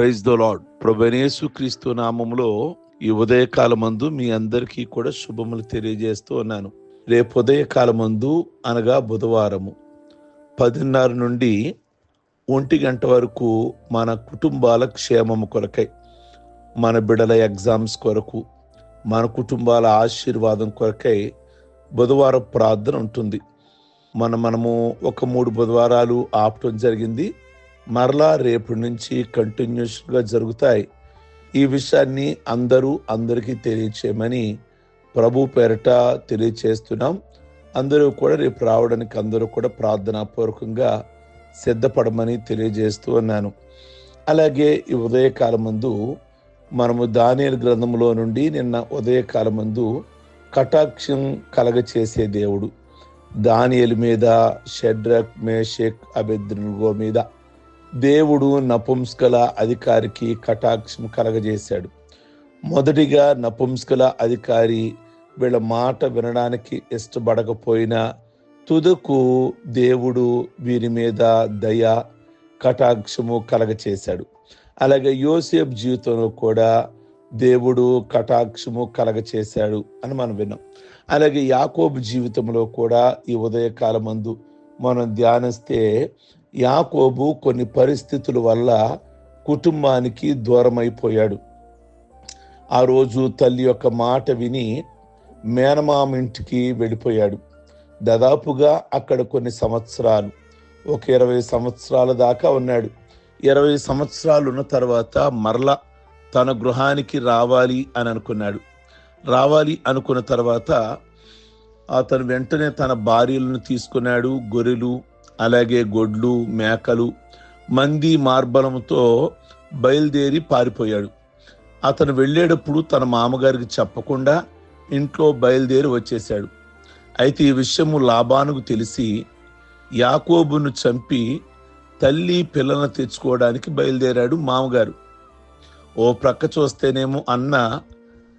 Praise the lord ప్రభనేసు క్రీస్తు నామంలో ఈ ఉదయకాలమందు మీ అందరికీ కూడా శుభములు తెలియజేస్తూ ఉన్నాను. రేపు ఉదయకాలమందు అనగా బుధవారము. పదిన్నర నుండి ఒంటి గంట వరకు మన కుటుంబాల క్షేమము కొరకై మన బిడల ఎగ్జామ్స్ కొరకు మన కుటుంబాల ఆశీర్వాదం కొరకై బుధవారం ప్రార్థన ఉంటుంది. మన మనము ఒక మూడు బుధవారాలు ఆపటం జరిగింది. మరలా రేపు నుంచి కంటిన్యూస్గా జరుగుతాయి. ఈ విషయాన్ని అందరూ అందరికీ తెలియచేయమని ప్రభు పేరట తెలియచేస్తున్నాం. అందరూ కూడా రేపు రావడానికి అందరూ కూడా ప్రార్థనాపూర్వకంగా సిద్ధపడమని తెలియజేస్తూ ఉన్నాను. అలాగే ఈ ఉదయకాలం ముందు మనము దానియల గ్రంథంలో నుండి నిన్న ఉదయకాలం ముందు కటాక్షం కలగచేసే దేవుడు. దానియలు మీద షడ్రక్ మేషక్ అభిద్రుగో మీద దేవుడు నపుంస్కల అధికారికి కటాక్షం కలగజేశాడు. మొదటిగా నపుంస్కల అధికారి వీళ్ళ మాట వినడానికి ఇష్టపడకపోయినా తుదకు దేవుడు వీరి మీద దయ కటాక్షము కలగచేశాడు. అలాగే యోసేఫ్ జీవితంలో కూడా దేవుడు కటాక్షము కలగచేశాడు అని మనం విన్నాం. అలాగే యాకోబు జీవితంలో కూడా ఈ ఉదయకాలమందు మనం ధ్యానిస్తే యాకోబు కొన్ని పరిస్థితుల వల్ల కుటుంబానికి దూరమైపోయాడు. ఆ రోజు తల్లి యొక్క మాట విని మేనమామ ఇంటికి వెళ్ళిపోయాడు. దాదాపుగా అక్కడ కొన్ని సంవత్సరాలు ఒక ఇరవై సంవత్సరాల దాకా ఉన్నాడు. ఇరవై సంవత్సరాలు ఉన్న తర్వాత మరల తన గృహానికి రావాలి అని అనుకున్నాడు. రావాలి అనుకున్న తర్వాత అతను వెంటనే తన భార్యలను తీసుకున్నాడు గొర్రెలు అలాగే గొడ్లు మేకలు మంది మార్బలంతో బయలుదేరి పారిపోయాడు. అతను వెళ్ళేటప్పుడు తన మామగారికి చెప్పకుండా ఇంట్లో బయలుదేరి వచ్చేశాడు. అయితే ఈ విషయము లాభానుకు తెలిసి యాకోబును చంపి తల్లి పిల్లలను తెచ్చుకోవడానికి బయలుదేరాడు మామగారు. ఓ ప్రక్క చూస్తేనేమో అన్న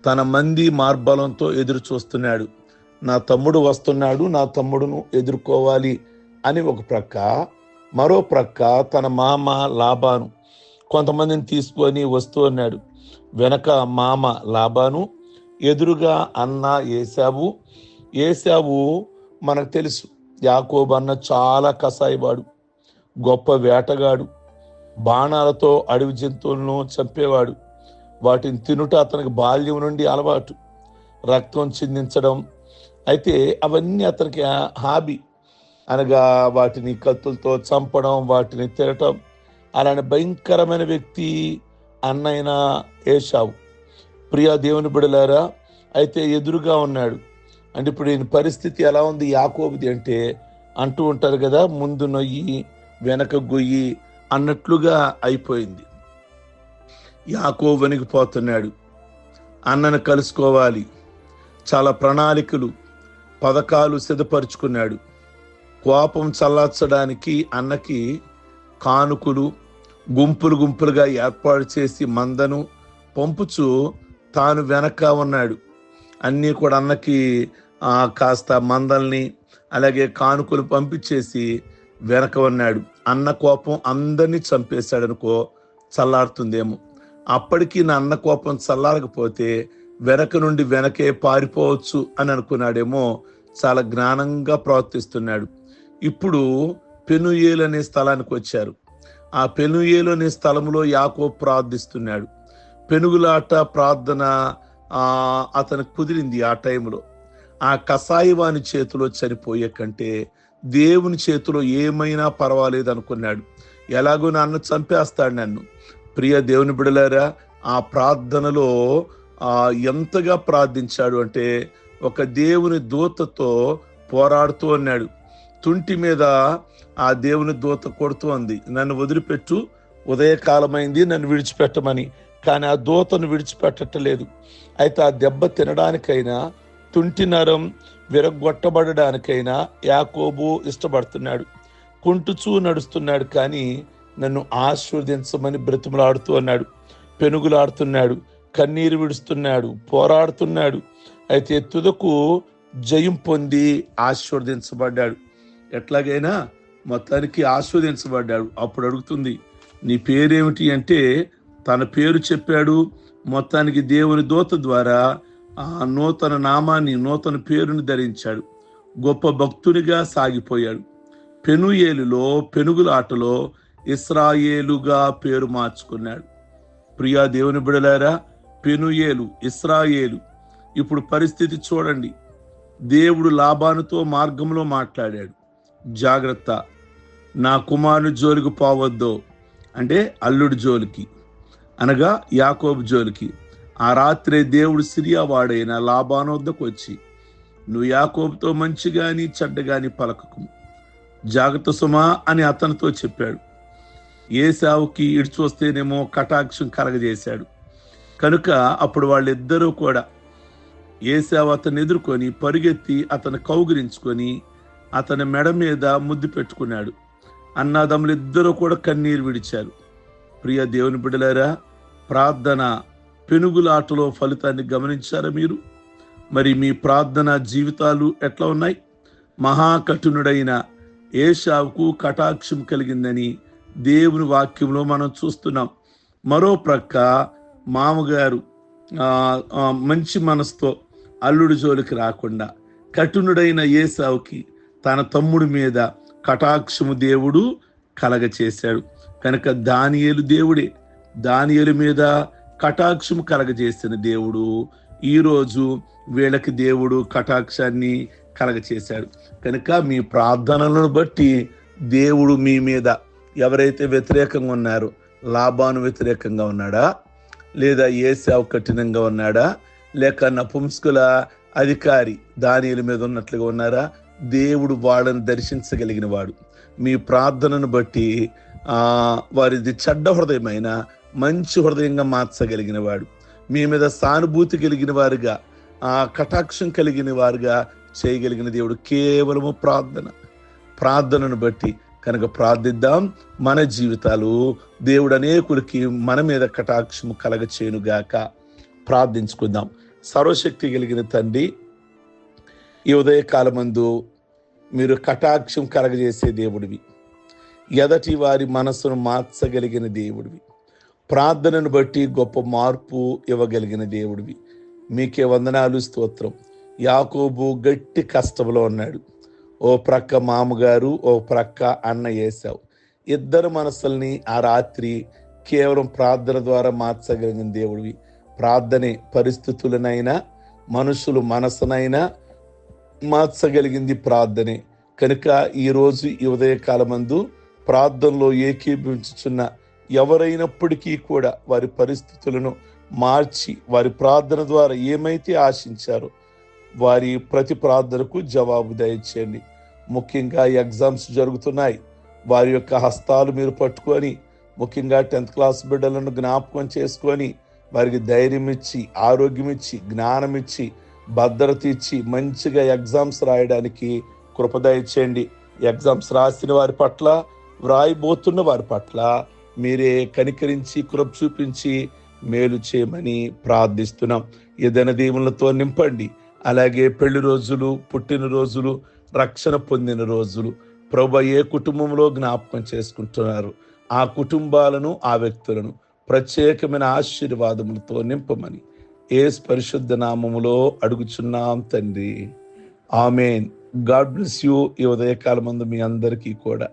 తన మంది మార్బలంతో ఎదురు చూస్తున్నాడు. నా తమ్ముడు వస్తున్నాడు నా తమ్ముడును ఎదుర్కోవాలి. అని ఒక ప్రక్క మరో ప్రక్క తన మామ లాభాను కొంతమందిని తీసుకొని వస్తూ ఉన్నాడు వెనక మామ లాభాను ఎదురుగా అన్న ఏసావు ఏసావు మనకు తెలుసు యాకోబు అన్న చాలా కసాయివాడు గొప్ప వేటగాడు బాణాలతో అడవి జంతువులను చంపేవాడు. వాటిని తినుట అతనికి బాల్యం నుండి అలవాటు రక్తం చిందించడం. అయితే అవన్నీ అతనికి హాబీ. అనగా వాటిని కత్తులతో చంపడం వాటిని తినటం. అలానే భయంకరమైన వ్యక్తి అన్నైన ఏషావు ప్రియా దేవుని బిడలారా అయితే ఎదురుగా ఉన్నాడు. అంటే ఇప్పుడు ఈయన పరిస్థితి ఎలా ఉంది? యాకోబుది అంటే అంటూ ఉంటారు కదా ముందు నొయ్యి వెనక గొయ్యి అన్నట్లుగా అయిపోయింది. యాకోబునికి పోతున్నాడు. అన్నను కలుసుకోవాలి. చాలా ప్రణాళికలు పథకాలు సిద్ధపరుచుకున్నాడు. కోపం చల్లార్చడానికి అన్నకి కానుకలు గుంపులు గుంపులుగా ఏర్పాటు చేసి మందను పంపుచు తాను వెనక ఉన్నాడు. అన్నీ కూడా అన్నకి కాస్త మందల్ని అలాగే కానుకలు పంపించేసి వెనక ఉన్నాడు. అన్న కోపం అందరినీ చంపేశాడు అనుకో చల్లారుతుందేమో. అప్పటికి నా అన్న కోపం చల్లారకపోతే వెనక నుండి వెనకే పారిపోవచ్చు అని అనుకున్నాడేమో. చాలా జ్ఞానంగా ప్రవర్తిస్తున్నాడు. ఇప్పుడు పెనుయేలు అనే స్థలానికి వచ్చారు. ఆ పెనుయేలు అనే స్థలంలో యాకో ప్రార్థిస్తున్నాడు. పెనుగులాట ప్రార్థన అతనికి కుదిరింది ఆ టైంలో ఆ కసాయివాని చేతిలో చనిపోయే కంటే దేవుని చేతిలో ఏమైనా పర్వాలేదు అనుకున్నాడు. ఎలాగో నన్ను చంపేస్తాడు నన్ను. ప్రియ దేవుని బిడలారా ఆ ప్రార్థనలో ఆ ఎంతగా ప్రార్థించాడు అంటే ఒక దేవుని దూతతో పోరాడుతూ ఉన్నాడు. తుంటి మీద ఆ దేవుని దూత కొడుతూ ఉంది నన్ను వదిలిపెట్టు ఉదయకాలమైంది నన్ను విడిచిపెట్టమని. కానీ ఆ దూతను విడిచిపెట్టట్లేదు. అయితే ఆ దెబ్బ తినడానికైనా తుంటి నరం విరగొట్టబడడానికైనా యాకోబు ఇష్టపడుతున్నాడు. కుంటుచూ నడుస్తున్నాడు కానీ నన్ను ఆశీర్వదించమని బ్రతిమలాడుతూ అన్నాడు. పెనుగులాడుతున్నాడు కన్నీరు విడుస్తున్నాడు పోరాడుతున్నాడు. అయితే తుదకు జయం పొంది ఆశీర్వదించబడ్డాడు. ఎట్లాగైనా మొత్తానికి ఆస్వాదించబడ్డాడు. అప్పుడు అడుగుతుంది నీ పేరేమిటి? అంటే తన పేరు చెప్పాడు మొత్తానికి దేవుని దూత ద్వారా ఆ నూతన నామాన్ని నూతన పేరుని ధరించాడు. గొప్ప భక్తునిగా సాగిపోయాడు. పెనుయేలులో పెనుగులాటలో ఇస్రాయేలుగా పేరు మార్చుకున్నాడు. ప్రియా దేవుని బిడలారా పెనుయేలు ఇస్రాయేలు. ఇప్పుడు పరిస్థితి చూడండి. దేవుడు లాభానుతో మార్గంలో మాట్లాడాడు. జాగ్రత్త. నా కుమారుడు జోలికి పోవద్దు. అంటే అల్లుడి జోలికి. అనగా యాకోబు జోలికి. ఆ రాత్రే దేవుడు సిరియా వాడైన లాభాను వద్దకు వచ్చి నువ్వు యాకోబుతో మంచి గాని చెడ్డ గాని పలకకు. జాగ్రత్త సుమా అని అతనితో చెప్పాడు. ఏసావుకి ఇడిచి వస్తేనేమో కటాక్షం కలగజేశాడు. కనుక అప్పుడు వాళ్ళిద్దరూ కూడా ఏసావు అతన్ని ఎదుర్కొని పరుగెత్తి అతను కౌగిరించుకొని అతని మెడ మీద ముద్దు పెట్టుకున్నాడు. అన్నదమ్ములు ఇద్దరూ కూడా కన్నీరు విడిచారు. ప్రియ దేవుని బిడలారా ప్రార్థన పెనుగులాటలో ఫలితాన్ని గమనించారా మీరు? మరి మీ ప్రార్థన జీవితాలు ఎట్లా ఉన్నాయి? మహాకఠినుడైన ఏషావుకు కటాక్షం కలిగిందని దేవుని వాక్యంలో మనం చూస్తున్నాం. మరో ప్రక్క మామగారు మంచి మనసుతో అల్లుడి జోలికి రాకుండా కఠినుడైన ఏసావుకి తన తమ్ముడి మీద కటాక్షము దేవుడు కలగ చేశాడు. కనుక దానియేలు దేవుడే దానియేలు మీద కటాక్షము కలగజేసిన దేవుడు ఈరోజు వీళ్ళకి దేవుడు కటాక్షాన్ని కలగచేశాడు కనుక మీ ప్రార్థనలను బట్టి దేవుడు మీ మీద ఎవరైతే వ్యతిరేకంగా ఉన్నారో లాభాను వ్యతిరేకంగా ఉన్నాడా? లేదా ఏసావు కఠినంగా ఉన్నాడా? లేక నపుంసుకుల అధికారి దానిల మీద ఉన్నట్లుగా ఉన్నారా? దేవుడు వాళ్ళని దర్శించగలిగిన వాడు మీ ప్రార్థనను బట్టి వారిది చెడ్డ హృదయమైన మంచి హృదయంగా మార్చగలిగిన వాడు మీ మీద సానుభూతి కలిగిన వారుగా ఆ కటాక్షం కలిగిన వారుగా చేయగలిగిన దేవుడు కేవలము ప్రార్థన. ప్రార్థనను బట్టి కనుక ప్రార్థిద్దాం. మన జీవితాలు దేవుడు అనేకులకి మన మీద కటాక్షము కలగచేయునుగాక. ప్రార్థించుకుందాం. సర్వశక్తి కలిగిన తండ్రి ఈ ఉదయకాలమందు మీరు కటాక్షం కలగజేసే దేవుడివి. ఎదటి వారి మనసును మార్చగలిగిన దేవుడివి. ప్రార్థనను బట్టి గొప్ప మార్పు ఇవ్వగలిగిన దేవుడివి. మీకే వందనాలు స్తోత్రం. యాకోబు గట్టి కష్టంలో ఉన్నాడు. ఓ ప్రక్క మామగారు ఓ ప్రక్క అన్న వేసావు ఇద్దరు మనసుల్ని ఆ రాత్రి కేవలం ప్రార్థన ద్వారా మార్చగలిగిన దేవుడివి. ప్రార్థనే పరిస్థితులనైనా మనుషులు మనసునైనా మార్చగలిగింది ప్రార్థనే. కనుక ఈరోజు ఈ ఉదయకాలమందు ప్రార్థనలో ఏకీభవించుచున్న ఎవరైనప్పటికీ కూడా వారి పరిస్థితులను మార్చి వారి ప్రార్థన ద్వారా ఏమైతే ఆశించారో వారి ప్రతి ప్రార్థనకు జవాబు దయచేయండి. ముఖ్యంగా ఎగ్జామ్స్ జరుగుతున్నాయి. వారి యొక్క హస్తాలు మీరు పట్టుకొని ముఖ్యంగా టెన్త్ క్లాస్ బిడ్డలను జ్ఞాపకం చేసుకొని వారికి ధైర్యం ఇచ్చి ఆరోగ్యం ఇచ్చి జ్ఞానం ఇచ్చి భద్రత ఇచ్చి మంచిగా ఎగ్జామ్స్ రాయడానికి కృపదయచేయండి. ఎగ్జామ్స్ రాసిన వారి పట్ల వ్రాయిబోతున్న వారి పట్ల మీరే కనికరించి కృప చూపించి మేలు చేయమని ప్రార్థిస్తున్నాం. ఏదైనా దీవులతో నింపండి. అలాగే పెళ్ళి రోజులు పుట్టినరోజులు రక్షణ పొందిన రోజులు. ప్రభు ఏ కుటుంబంలో జ్ఞాపకం చేసుకుంటున్నారు? ఆ కుటుంబాలను ఆ వ్యక్తులను ప్రత్యేకమైన ఆశీర్వాదములతో నింపమని ఏ పరిశుద్ధ నామములో అడుగుచున్నాం తండ్రి. ఆమెన్. గాడ్ బ్లెస్ యూ ఈ ఉదయకాలం ముందు మీ అందరికీ కూడా.